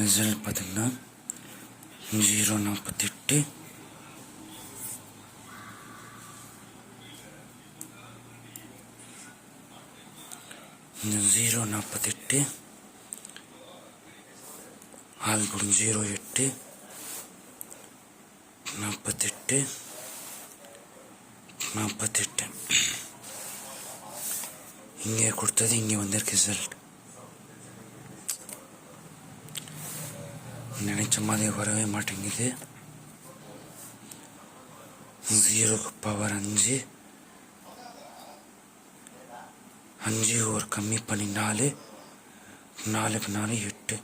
Result பார்த்தீங்கன்னா zero நாற்பத்தெட்டு. இந்த ஜீரோ நாற்பத்தெட்டு. ஆல்பம் ஜீரோ எட்டு. நாற்பத்தெட்டு. நாற்பத்தெட்டு. இங்கே கொடுத்தது இங்கே வந்திருக்கு ரிசல்ட். நினைச்ச மாதிரி வரவே மாட்டேங்குது. ஜீரோக்கு பவர் அஞ்சு. அஞ்சு ஒரு கம்மி பண்ணி நாலு. நாலுக்கு நாலு எட்டு.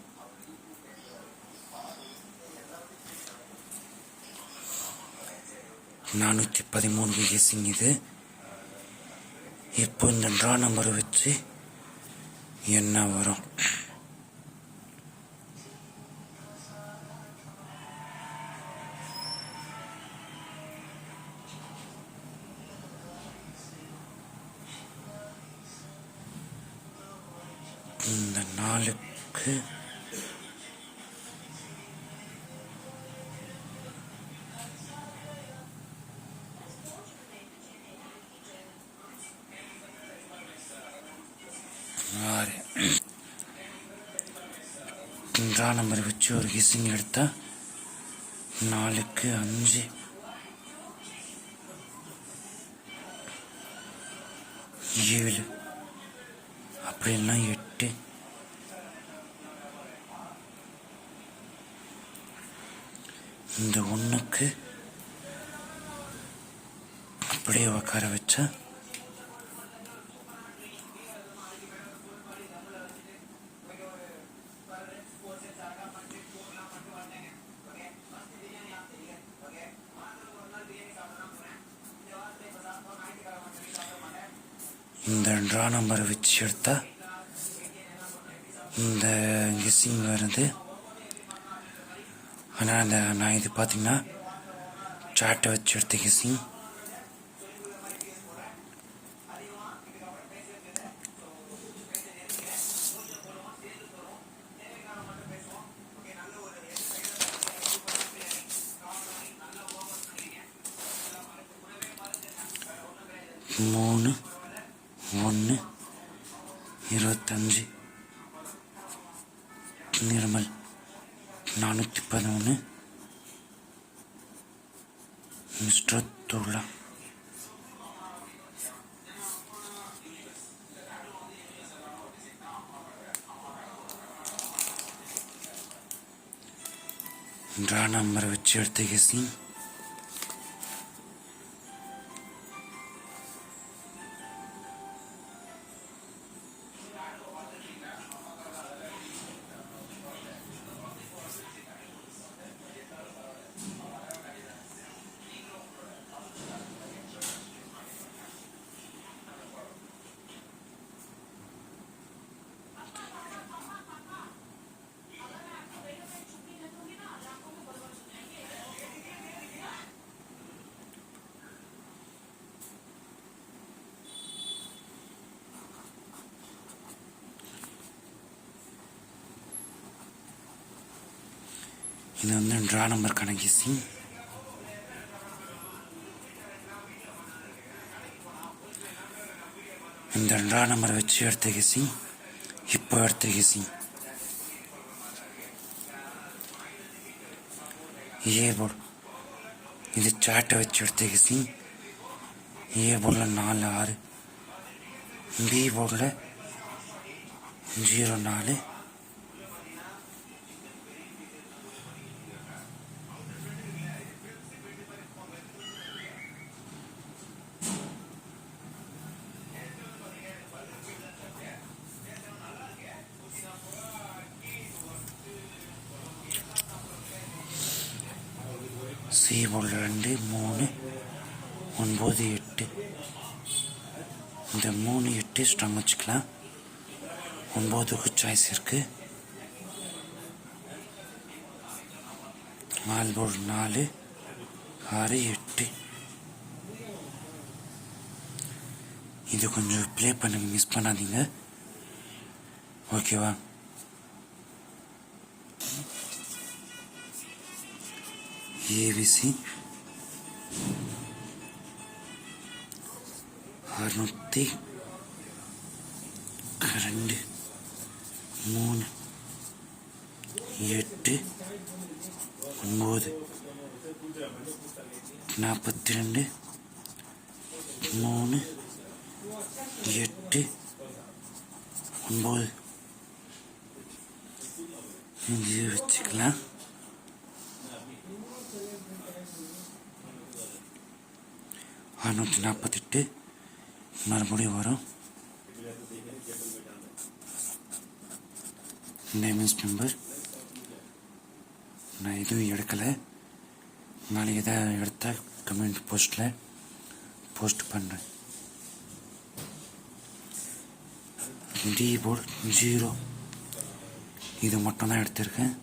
நானூற்றி பதிமூணு கேசிங் இது. இப்போ இந்த ட்ரா நம்பரை வச்சு என்ன வரும்? இந்த நாளுக்கு ஆறு. நம்பர் வச்சு ஒரு கிசிங் எடுத்தா நாலுக்கு அஞ்சு. ஏழு. அப்படின்னா எட்டு. இந்த ஒன்றுக்கு அப்படியே உக்கார வச்சா இந்த ட்ரா நம்பரை வச்சு எடுத்தா இந்த கெஸ்ஸிங் வருது. ஆனால் அந்த நான் இது பார்த்தீங்கன்னா சாட்டை வச்சு எடுத்த கெஸ்ஸிங் மூணு. ஒன்று இருபத்தஞ்சு நிர்மல் நானூற்றி பதினொன்று மிஸ்டர் துர்லா ட்ரா நம்பரை வச்சு எடுத்த கெஸ்ஸிங் இது வந்து ட்ரா நம்பர் கணக்கி இந்த ட்ரா நம்பர் வச்சு எடுத்த கிசி இப்போ எடுத்த கிசி ஏ போர்டு இது சாட்டை வச்சு எடுத்த கிசி ஏ போர்டில் நாலு ஆறு. பி போர்டில் ஜீரோ நாலு. சி ரெண்டு மூணு ஒன்பது எட்டு. இந்த மூணு எட்டு ஸ்ட்ராங் வச்சுக்கலாம். ஒன்பதுக்கு சாய்ஸ் இருக்கு. மால்போர்டு நாலு ஆறு எட்டு. இது கொஞ்சம் ப்ளே பண்ணுங்க மிஸ் பண்ணாதீங்க. ஓகேவா ஏவிசி. அறுநூற்றி ரெண்டு மூணு எட்டு ஒன்பது நாற்பத்தி ரெண்டு மூணு எட்டு ஒன்பது. இங்கே வச்சுக்கலாம். நானூற்றி நாற்பத்தெட்டு. மறுபடியும் வரும். நேமிஸ் மெம்பர் நான் எதுவும் எடுக்கலை. நாளைக்கு எதாவது எடுத்தால் கமெண்ட் போஸ்ட்டில் போஸ்ட் பண்ணுறேன் டி போர்டு ஜீரோ இது மட்டும் தான் எடுத்திருக்கேன்.